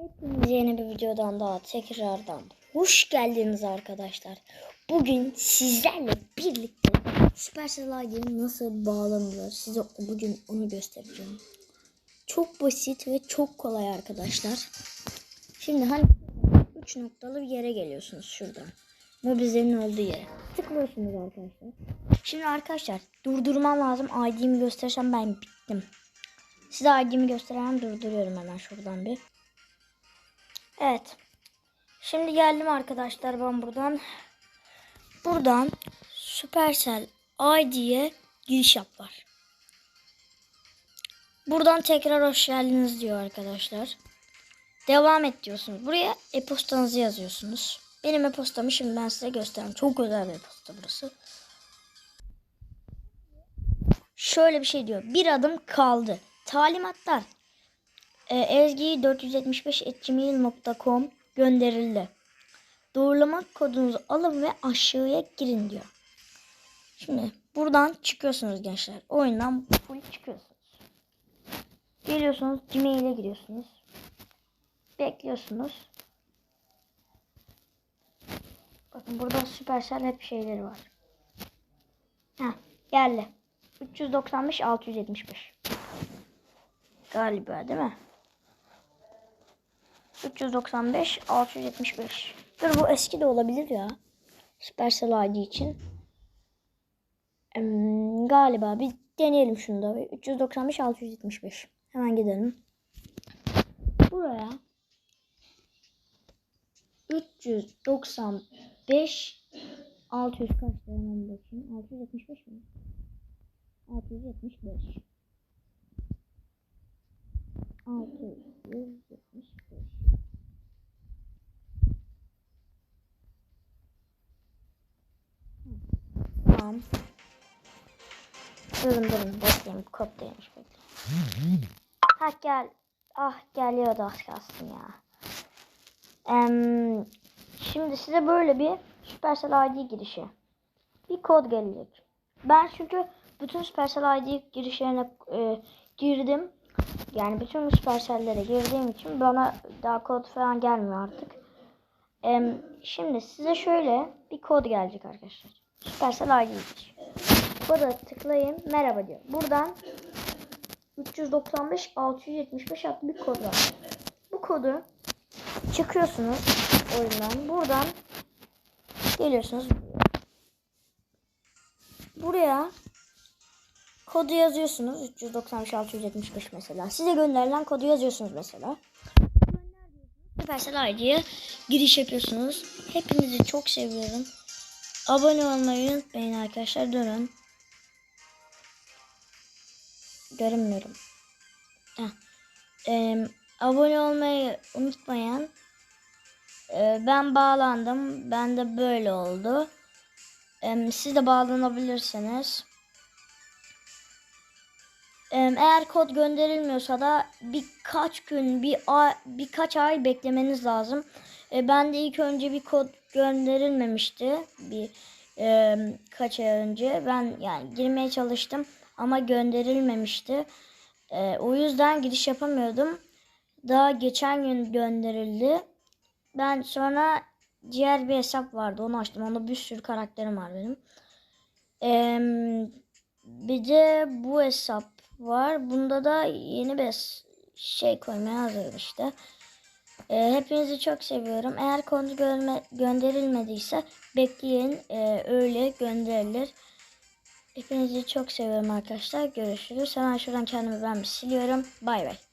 Hepinize yeni bir videodan daha tekrardan hoş geldiniz arkadaşlar. Bugün sizlerle birlikte Supercell ID'ye nasıl bağlanılır size bugün onu göstereceğim. Çok basit ve çok kolay arkadaşlar. Şimdi hani 3 noktalı bir yere geliyorsunuz şuradan. Mobizenin olduğu yere. Tıklıyorsunuz arkadaşlar. Şimdi arkadaşlar durdurmam lazım. ID'mi göstersem ben bittim. Size ID'mi göstereyim durduruyorum hemen şuradan bir. Evet. Şimdi geldim arkadaşlar ben buradan. Buradan Supercell ID'ye giriş yap var. Buradan tekrar hoş geldiniz diyor arkadaşlar. Devam et diyorsunuz. Buraya e-postanızı yazıyorsunuz. Benim e-postamı şimdi ben size göstereyim. Çok özel bir e-posta burası. Şöyle bir şey diyor. Bir adım kaldı. Talimatlar. E, Ezgi 475.gmail.com gönderildi. Doğrulama kodunuzu alın ve aşağıya girin diyor. Şimdi buradan çıkıyorsunuz gençler. Oyundan full çıkıyorsunuz. Geliyorsunuz Gmail'e giriyorsunuz. Bekliyorsunuz. Bakın burada Supercell hep şeyleri var. Heh, geldi. 395 675. Galiba değil mi? 395 675. Dur bu eski de olabilir ya. Supercell ID için. Em, galiba bir deneyelim şunu da. 395 675. Hemen gidelim. Buraya 395 600 kaç hemen bakayım. 675 mi? 675. 675. Tamam. Durun durun bekleyin kod değilmiş bekleyin. Ha gel. Ah geliyordu az kalsın ya. Em, şimdi size böyle bir Supercell ID girişi. Bir kod gelecek. Ben çünkü bütün Supercell ID girişlerine e, girdim. Yani bütün Supercell'lere girdiğim için bana daha kod falan gelmiyor artık. Em, şimdi size şöyle bir kod gelecek arkadaşlar. Supercell ID giriş. Koda tıklayın. Merhaba diyor. Buradan 395 675 adlı bir kod var. Bu kodu çıkıyorsunuz oyundan. Buradan geliyorsunuz. Buraya kodu yazıyorsunuz. 395 675 mesela. Size gönderilen kodu yazıyorsunuz mesela. Supercell ID'ye giriş yapıyorsunuz. Hepinizi çok seviyorum. Abone olmayı unutmayın arkadaşlar. Durun. Görünmüyorum. Ee, abone olmayı unutmayın. Ee, ben bağlandım. Ben de böyle oldu. Ee, siz de bağlanabilirsiniz. Ee, eğer kod gönderilmiyorsa da birkaç gün, bir ay, birkaç ay beklemeniz lazım. Ee, ben de ilk önce bir kod gönderilmemişti. Bir e, kaç ay önce. Ben yani girmeye çalıştım ama gönderilmemişti. Ee, o yüzden giriş yapamıyordum. Daha geçen gün gönderildi. Ben sonra diğer bir hesap vardı. Onu açtım. Onda bir sürü karakterim var benim. Ee, bir de bu hesap var. Bunda da yeni bir şey koymaya hazırım işte. Ee, hepinizi çok seviyorum. Eğer konu görme, gönderilmediyse bekleyin. Ee, öyle gönderilir. Hepinizi çok seviyorum arkadaşlar. Görüşürüz. Hemen şuradan kendimi ben siliyorum. Bay bay.